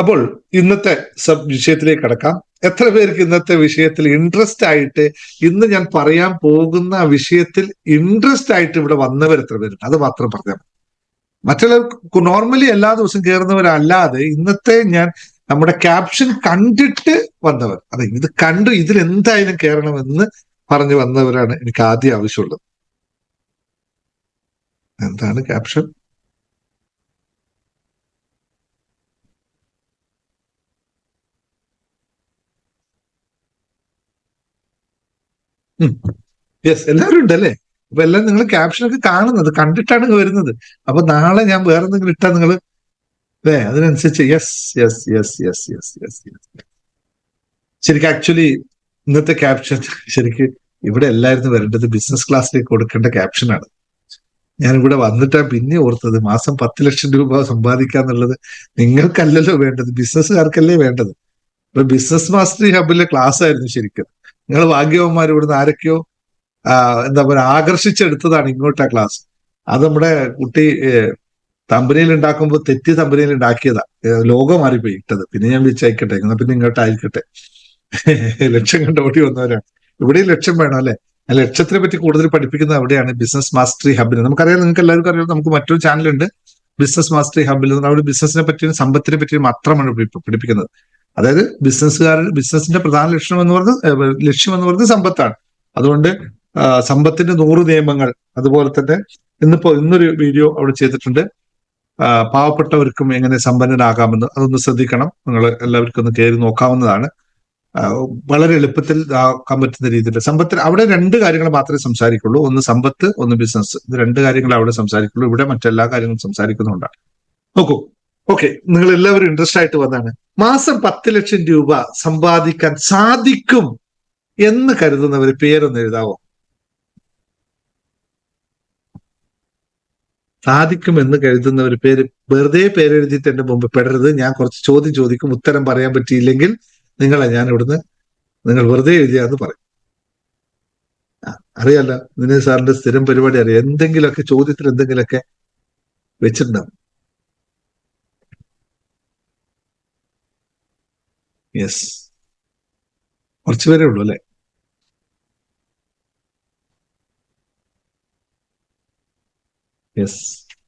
അപ്പോൾ ഇന്നത്തെ സബ് വിഷയത്തിലേക്ക് കടക്കാം. എത്ര പേർക്ക് ഇന്നത്തെ വിഷയത്തിൽ ഇൻട്രസ്റ്റ് ആയിട്ട് ഇന്ന് ഞാൻ പറയാൻ പോകുന്ന വിഷയത്തിൽ ഇൻട്രസ്റ്റ് ആയിട്ട് ഇവിടെ വന്നവർ എത്ര പേരുണ്ട്? അത് മാത്രം പറഞ്ഞാൽ മതി. മറ്റുള്ള നോർമലി എല്ലാ ദിവസവും കയറുന്നവരല്ലാതെ ഇന്നത്തെ ഞാൻ നമ്മുടെ ക്യാപ്ഷൻ കണ്ടിട്ട് വന്നവർ. അതെ ഇത് കണ്ടു ഇതിൽ എന്തായാലും കയറണമെന്ന് പറഞ്ഞു വന്നവരാണ് എനിക്ക് ആദ്യം ആവശ്യമുള്ളത്. എന്താണ് ക്യാപ്ഷൻ യെസ് എല്ലാവരും ഉണ്ടല്ലേ? അപ്പൊ എല്ലാം നിങ്ങൾ ക്യാപ്ഷനൊക്കെ കാണുന്നത് കണ്ടിട്ടാണ് വരുന്നത്. അപ്പൊ നാളെ ഞാൻ വേറെ എന്തെങ്കിലും ഇട്ടാ നിങ്ങൾ അല്ലേ അതിനനുസരിച്ച് yes yes yes yes yes yes yes ശരിക്കും ആക്ച്വലി ഇന്നത്തെ ക്യാപ്ഷൻ ശരിക്ക് ഇവിടെ എല്ലായിരുന്നു വരേണ്ടത് ബിസിനസ് ക്ലാസ്സിലേക്ക് കൊടുക്കേണ്ട ക്യാപ്ഷനാണ് ഞാൻ ഇവിടെ വന്നിട്ടാ പിന്നെ ഓർത്തത് മാസം പത്ത് ലക്ഷം രൂപ സമ്പാദിക്കാന്നുള്ളത് നിങ്ങൾക്കല്ലല്ലോ വേണ്ടത് ബിസിനസ്സുകാർക്കല്ലേ വേണ്ടത്. ബിസിനസ് മാസ്റ്ററി ഹബിലെ ക്ലാസ് ആയിരുന്നു ശരിക്കും. നിങ്ങൾ ഭാഗ്യവന്മാർ ഇവിടുന്ന് ആരൊക്കെയോ എന്താ പറയുക ആകർഷിച്ചെടുത്തതാണ് ഇങ്ങോട്ട് ആ ക്ലാസ് അത് നമ്മുടെ കുട്ടി തമ്പനിയിൽ ഉണ്ടാക്കുമ്പോൾ തെറ്റി തമ്പനിയിൽ ഉണ്ടാക്കിയതാ. ലോകം മാറിപ്പോയി ഇട്ടത്. പിന്നെ ഞാൻ വിളിച്ചയക്കട്ടെ. എന്നാ പിന്നെ ഇങ്ങോട്ട് ആയിക്കട്ടെ. ലക്ഷ്യം കണ്ട് ഓടി വന്നവരാണ്. ഇവിടെയും ലക്ഷ്യം വേണം അല്ലെ? ലക്ഷ്യത്തിനെ പറ്റി കൂടുതൽ പഠിപ്പിക്കുന്നത് അവിടെയാണ്. ബിസിനസ് മാസ്റ്ററി ഹബിൽ നമുക്കറിയാം നിങ്ങൾക്ക് എല്ലാവർക്കും അറിയാം നമുക്ക് മറ്റൊരു ചാനലുണ്ട് ബിസിനസ് മാസ്റ്ററി ഹബിൽ അവിടെ ബിസിനസിനെ പറ്റിയും സമ്പത്തിനെ പറ്റിയും മാത്രമാണ് പഠിപ്പിക്കുന്നത്. അതായത് ബിസിനസ്സുകാരൻ ബിസിനസിന്റെ പ്രധാന ലക്ഷ്യം എന്ന് പറഞ്ഞത് ലക്ഷ്യം എന്ന് പറഞ്ഞത് സമ്പത്താണ്. അതുകൊണ്ട് സമ്പത്തിന്റെ നൂറ് നിയമങ്ങൾ അതുപോലെ തന്നെ ഇന്നിപ്പോ ഇന്നൊരു വീഡിയോ അവിടെ ചെയ്തിട്ടുണ്ട്. പാവപ്പെട്ടവർക്കും എങ്ങനെ സമ്പന്നനാകാമെന്ന് അതൊന്ന് ശ്രദ്ധിക്കണം. നിങ്ങൾ എല്ലാവർക്കും ഒന്ന് കയറി നോക്കാവുന്നതാണ്. വളരെ എളുപ്പത്തിൽ ആക്കാൻ പറ്റുന്ന രീതിയിൽ. സമ്പത്തിൽ അവിടെ രണ്ട് കാര്യങ്ങൾ മാത്രമേ സംസാരിക്കുള്ളൂ. ഒന്ന് സമ്പത്ത് ഒന്ന് ബിസിനസ് ഇത് രണ്ട് കാര്യങ്ങൾ അവിടെ സംസാരിക്കുള്ളൂ. ഇവിടെ മറ്റെല്ലാ കാര്യങ്ങളും സംസാരിക്കുന്നുണ്ടാണ് നോക്കൂ ഓക്കെ നിങ്ങൾ എല്ലാവരും ഇൻട്രസ്റ്റ് ആയിട്ട് വന്നാണ്. മാസം പത്ത് ലക്ഷം രൂപ സമ്പാദിക്കാൻ സാധിക്കും എന്ന് കരുതുന്നവർ പേരൊന്ന് എഴുതാവോ? സാധിക്കും എന്ന് കരുതുന്നവർ പേര് വെറുതെ പേരെഴുതിയിട്ട് എന്റെ മുമ്പ് പെടരുത്. ഞാൻ കുറച്ച് ചോദ്യം ചോദിക്കും ഉത്തരം പറയാൻ പറ്റിയില്ലെങ്കിൽ നിങ്ങളെ ഞാൻ ഇവിടുന്ന് നിങ്ങൾ വെറുതെ എഴുതിയാന്ന് പറയും. അറിയാലോ നിന്നെ സാറിന്റെ സ്ഥിരം പരിപാടി അറിയാം. എന്തെങ്കിലുമൊക്കെ ചോദ്യത്തിൽ എന്തെങ്കിലുമൊക്കെ വെച്ചിട്ടുണ്ടാവും. യെസ് കുറച്ചു പേരേ ഉള്ളൂ അല്ലെ? യെസ്